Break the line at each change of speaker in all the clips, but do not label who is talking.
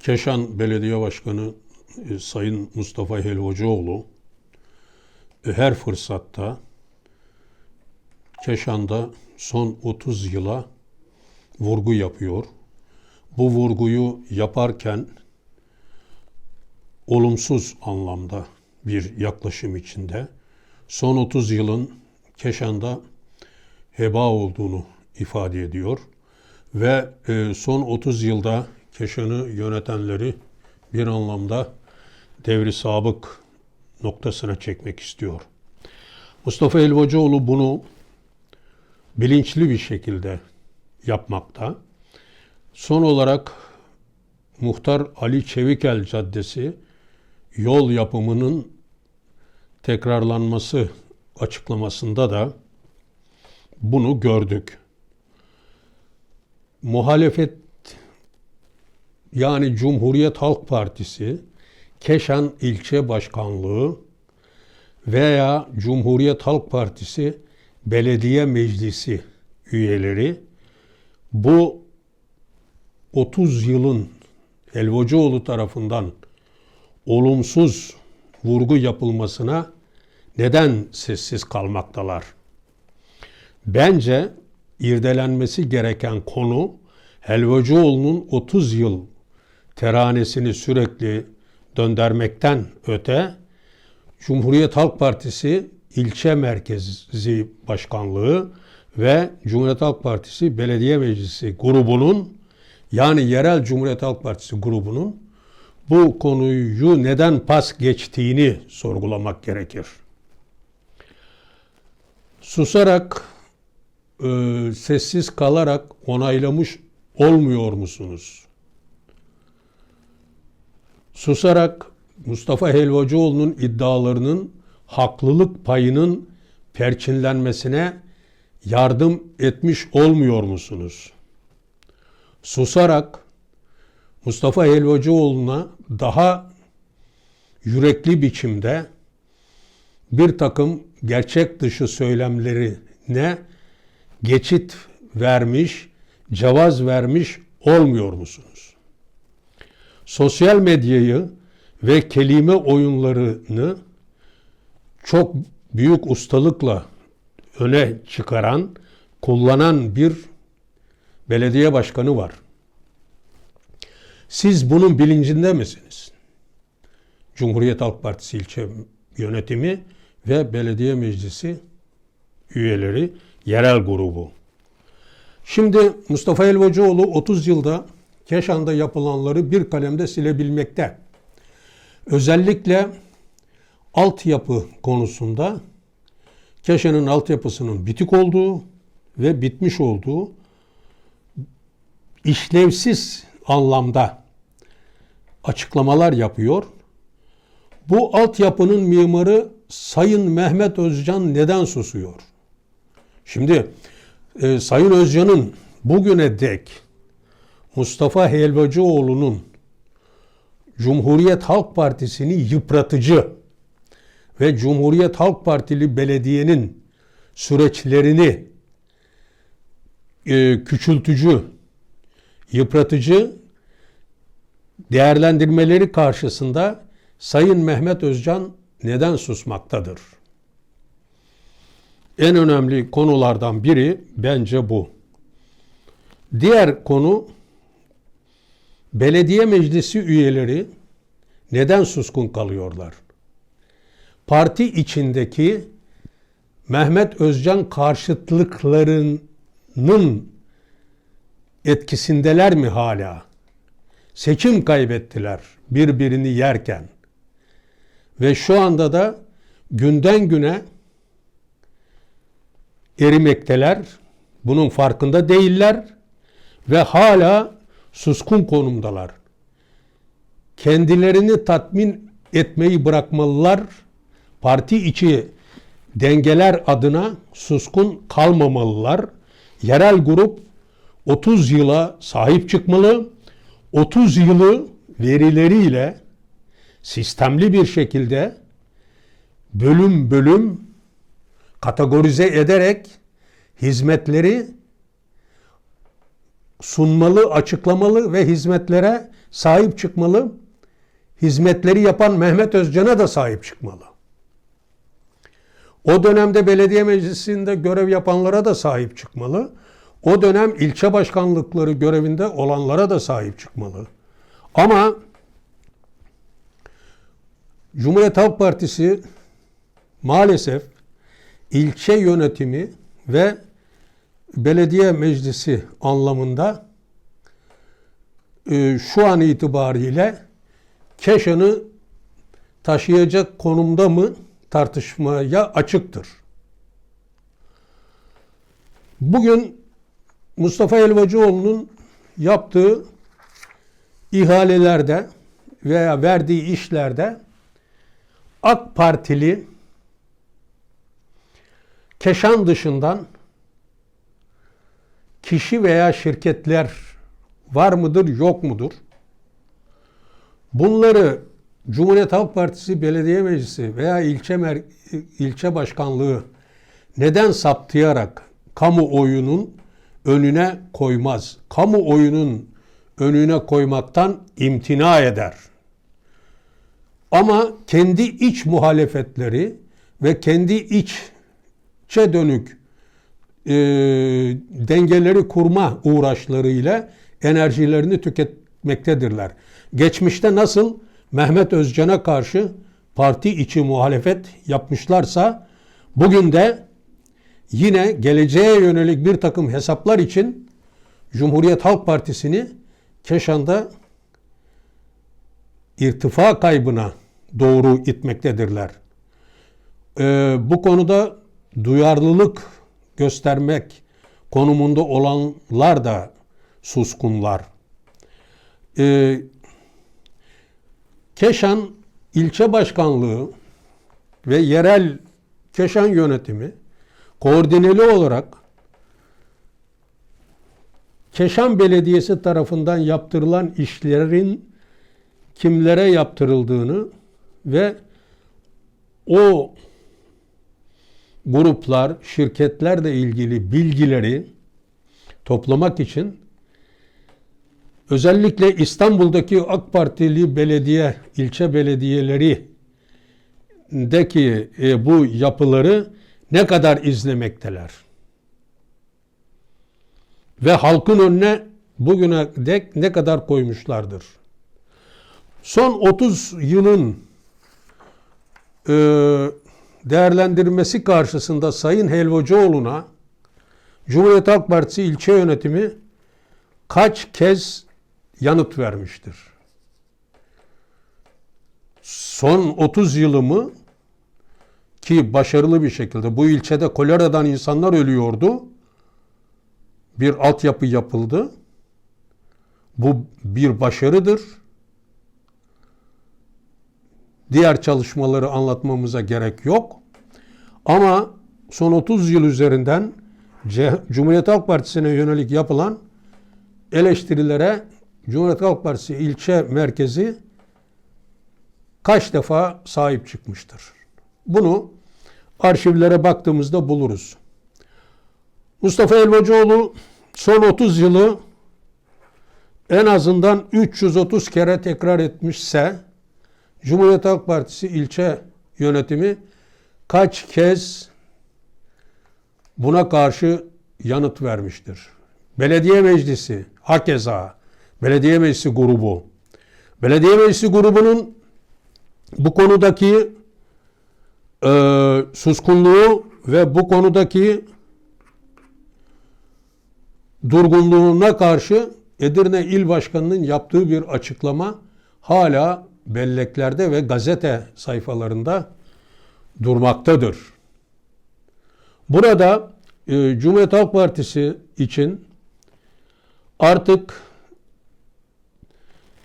Keşan Belediye Başkanı e, Sayın Mustafa Helvacıoğlu e, her fırsatta Keşan'da son 30 yıla vurgu yapıyor. Bu vurguyu yaparken olumsuz anlamda bir yaklaşım içinde son 30 yılın Keşan'da heba olduğunu ifade ediyor ve e, son 30 yılda Keşan'ı yönetenleri bir anlamda devri sabık noktasına çekmek istiyor. Mustafa Elvacıoğlu bunu bilinçli bir şekilde yapmakta. Son olarak Muhtar Ali Çevikel Caddesi yol yapımının tekrarlanması açıklamasında da bunu gördük. Muhalefet yani Cumhuriyet Halk Partisi Keşan İlçe Başkanlığı veya Cumhuriyet Halk Partisi Belediye Meclisi üyeleri bu 30 yılın Elvacıoğlu tarafından olumsuz vurgu yapılmasına neden sessiz kalmaktalar? Bence irdelenmesi gereken konu Helvacıoğlu'nun 30 yıl teranesini sürekli döndürmekten öte Cumhuriyet Halk Partisi ilçe merkezi başkanlığı ve Cumhuriyet Halk Partisi Belediye Meclisi grubunun yani yerel Cumhuriyet Halk Partisi grubunun bu konuyu neden pas geçtiğini sorgulamak gerekir. Susarak, e, sessiz kalarak onaylamış olmuyor musunuz? Susarak Mustafa Helvacıoğlu'nun iddialarının haklılık payının perçinlenmesine yardım etmiş olmuyor musunuz? Susarak Mustafa Helvacıoğlu'na daha yürekli biçimde bir takım gerçek dışı söylemlerine geçit vermiş, cevaz vermiş olmuyor musunuz? Sosyal medyayı ve kelime oyunlarını çok büyük ustalıkla öne çıkaran, kullanan bir belediye başkanı var. Siz bunun bilincinde misiniz? Cumhuriyet Halk Partisi ilçe yönetimi ve belediye meclisi üyeleri, yerel grubu. Şimdi Mustafa Elvacıoğlu 30 yılda Keşan'da yapılanları bir kalemde silebilmekte. Özellikle altyapı konusunda Keşan'ın altyapısının bitik olduğu ve bitmiş olduğu işlevsiz anlamda açıklamalar yapıyor. Bu altyapının mimarı Sayın Mehmet Özcan neden susuyor? Şimdi e, Sayın Özcan'ın bugüne dek Mustafa Helvacıoğlu'nun Cumhuriyet Halk Partisi'ni yıpratıcı ve Cumhuriyet Halk Partili belediyenin süreçlerini e, küçültücü, yıpratıcı değerlendirmeleri karşısında Sayın Mehmet Özcan neden susmaktadır? En önemli konulardan biri bence bu. Diğer konu belediye meclisi üyeleri neden suskun kalıyorlar? Parti içindeki Mehmet Özcan karşıtlıklarının etkisindeler mi hala? Seçim kaybettiler birbirini yerken. Ve şu anda da günden güne erimekteler. Bunun farkında değiller ve hala suskun konumdalar. Kendilerini tatmin etmeyi bırakmalılar. Parti içi dengeler adına suskun kalmamalılar. Yerel grup 30 yıla sahip çıkmalı. 30 yılı verileriyle sistemli bir şekilde bölüm bölüm kategorize ederek hizmetleri sunmalı, açıklamalı ve hizmetlere sahip çıkmalı. Hizmetleri yapan Mehmet Özcan'a da sahip çıkmalı. O dönemde belediye meclisinde görev yapanlara da sahip çıkmalı. O dönem ilçe başkanlıkları görevinde olanlara da sahip çıkmalı. Ama Cumhuriyet Halk Partisi maalesef ilçe yönetimi ve belediye meclisi anlamında e, şu an itibariyle Keşan'ı taşıyacak konumda mı tartışmaya açıktır. Bugün Mustafa Elvacıoğlu'nun yaptığı ihalelerde veya verdiği işlerde AK Partili Keşan dışından kişi veya şirketler var mıdır, yok mudur? Bunları Cumhuriyet Halk Partisi Belediye Meclisi veya ilçe mer- ilçe başkanlığı neden saptayarak kamuoyunun önüne koymaz? Kamuoyunun önüne koymaktan imtina eder. Ama kendi iç muhalefetleri ve kendi içe dönük e, dengeleri kurma uğraşlarıyla enerjilerini tüketmektedirler. Geçmişte nasıl Mehmet Özcan'a karşı parti içi muhalefet yapmışlarsa bugün de yine geleceğe yönelik bir takım hesaplar için Cumhuriyet Halk Partisi'ni Keşan'da irtifa kaybına doğru itmektedirler. Ee, bu konuda duyarlılık göstermek konumunda olanlar da suskunlar. Ee, Keşan ilçe başkanlığı ve yerel Keşan yönetimi koordineli olarak Keşan Belediyesi tarafından yaptırılan işlerin kimlere yaptırıldığını ve o gruplar, şirketlerle ilgili bilgileri toplamak için özellikle İstanbul'daki AK Partili belediye, ilçe belediyeleri deki e, bu yapıları ne kadar izlemekteler? Ve halkın önüne bugüne dek ne kadar koymuşlardır? Son 30 yılın e, değerlendirmesi karşısında Sayın Helvacıoğlu'na Cumhuriyet Halk Partisi ilçe yönetimi kaç kez yanıt vermiştir? Son 30 yılımı ki başarılı bir şekilde bu ilçede koleradan insanlar ölüyordu. Bir altyapı yapıldı. Bu bir başarıdır. Diğer çalışmaları anlatmamıza gerek yok. Ama son 30 yıl üzerinden Cumhuriyet Halk Partisi'ne yönelik yapılan eleştirilere Cumhuriyet Halk Partisi ilçe merkezi kaç defa sahip çıkmıştır? Bunu arşivlere baktığımızda buluruz. Mustafa Elvacıoğlu son 30 yılı en azından 330 kere tekrar etmişse Cumhuriyet Halk Partisi ilçe yönetimi kaç kez buna karşı yanıt vermiştir? Belediye Meclisi hakeza Belediye Meclisi grubu Belediye Meclisi grubunun bu konudaki e, suskunluğu ve bu konudaki durgunluğuna karşı Edirne İl Başkanı'nın yaptığı bir açıklama hala belleklerde ve gazete sayfalarında durmaktadır. Burada e, Cumhuriyet Halk Partisi için artık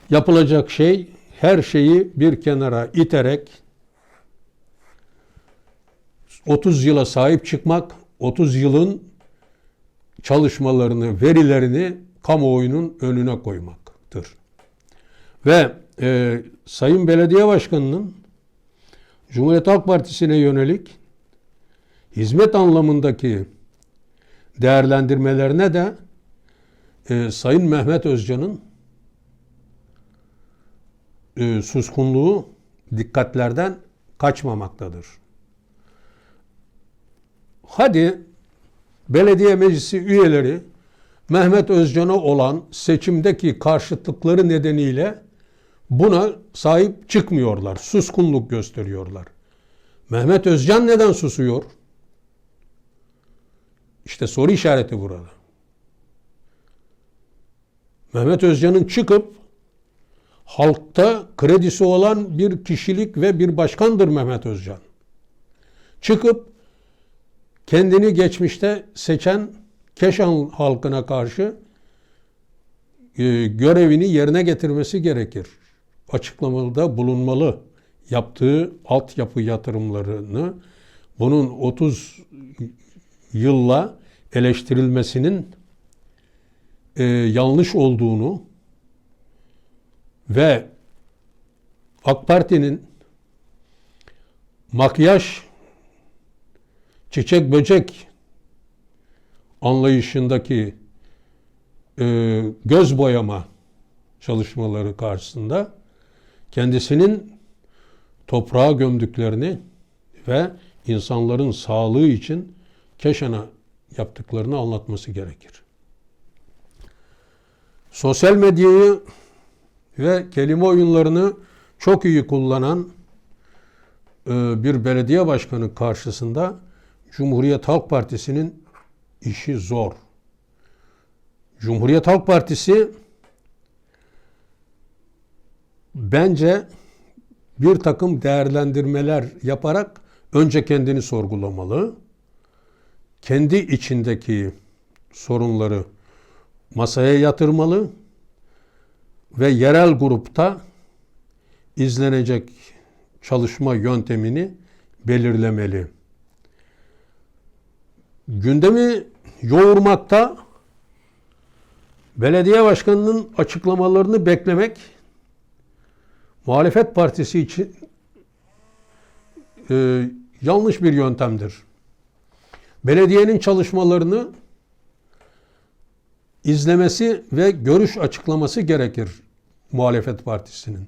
yapılacak şey her şeyi bir kenara iterek 30 yıla sahip çıkmak, 30 yılın çalışmalarını, verilerini kamuoyunun önüne koymaktır. Ve e, Sayın Belediye Başkanı'nın Cumhuriyet Halk Partisi'ne yönelik hizmet anlamındaki değerlendirmelerine de e, Sayın Mehmet Özcan'ın e, suskunluğu dikkatlerden kaçmamaktadır. Hadi belediye meclisi üyeleri Mehmet Özcan'a olan seçimdeki karşıtlıkları nedeniyle buna sahip çıkmıyorlar. Suskunluk gösteriyorlar. Mehmet Özcan neden susuyor? İşte soru işareti burada. Mehmet Özcan'ın çıkıp halkta kredisi olan bir kişilik ve bir başkandır Mehmet Özcan. Çıkıp kendini geçmişte seçen Keşan halkına karşı e, görevini yerine getirmesi gerekir. Açıklamada bulunmalı. Yaptığı altyapı yatırımlarını bunun 30 yılla eleştirilmesinin e, yanlış olduğunu ve AK Parti'nin makyaj, çiçek böcek anlayışındaki e, göz boyama çalışmaları karşısında kendisinin toprağa gömdüklerini ve insanların sağlığı için Keşan'a yaptıklarını anlatması gerekir. Sosyal medyayı ve kelime oyunlarını çok iyi kullanan e, bir belediye başkanı karşısında Cumhuriyet Halk Partisi'nin işi zor. Cumhuriyet Halk Partisi bence bir takım değerlendirmeler yaparak önce kendini sorgulamalı. Kendi içindeki sorunları masaya yatırmalı ve yerel grupta izlenecek çalışma yöntemini belirlemeli. Gündemi yoğurmakta belediye başkanının açıklamalarını beklemek muhalefet partisi için e, yanlış bir yöntemdir. Belediyenin çalışmalarını izlemesi ve görüş açıklaması gerekir muhalefet partisinin.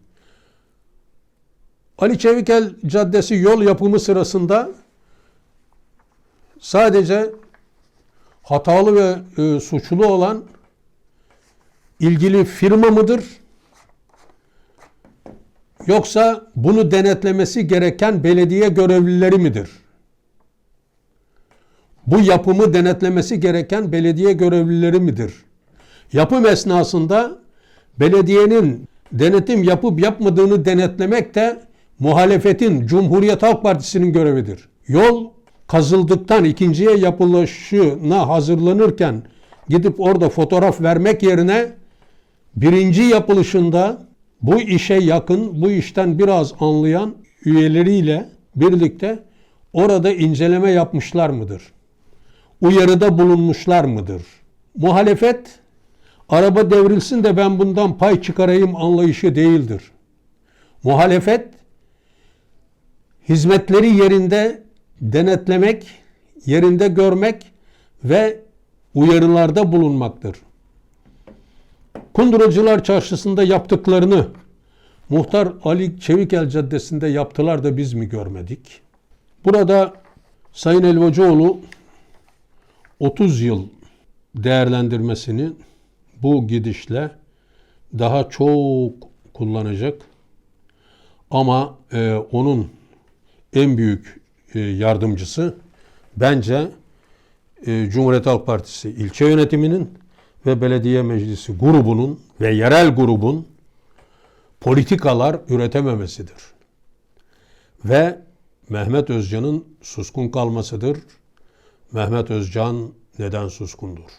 Ali Çevikel Caddesi yol yapımı sırasında sadece hatalı ve e, suçlu olan ilgili firma mıdır? Yoksa bunu denetlemesi gereken belediye görevlileri midir? Bu yapımı denetlemesi gereken belediye görevlileri midir? Yapım esnasında belediyenin denetim yapıp yapmadığını denetlemek de muhalefetin Cumhuriyet Halk Partisi'nin görevidir. Yol kazıldıktan ikinciye yapılışına hazırlanırken gidip orada fotoğraf vermek yerine birinci yapılışında bu işe yakın, bu işten biraz anlayan üyeleriyle birlikte orada inceleme yapmışlar mıdır? Uyarıda bulunmuşlar mıdır? Muhalefet araba devrilsin de ben bundan pay çıkarayım anlayışı değildir. Muhalefet hizmetleri yerinde denetlemek, yerinde görmek ve uyarılarda bulunmaktır. Kunduracılar Çarşısı'nda yaptıklarını Muhtar Ali Çevikel Caddesi'nde yaptılar da biz mi görmedik? Burada Sayın Elvacıoğlu 30 yıl değerlendirmesini bu gidişle daha çok kullanacak. Ama e, onun en büyük e, yardımcısı bence e, Cumhuriyet Halk Partisi ilçe yönetiminin ve belediye meclisi grubunun ve yerel grubun politikalar üretememesidir. Ve Mehmet Özcan'ın suskun kalmasıdır. Mehmet Özcan neden suskundur?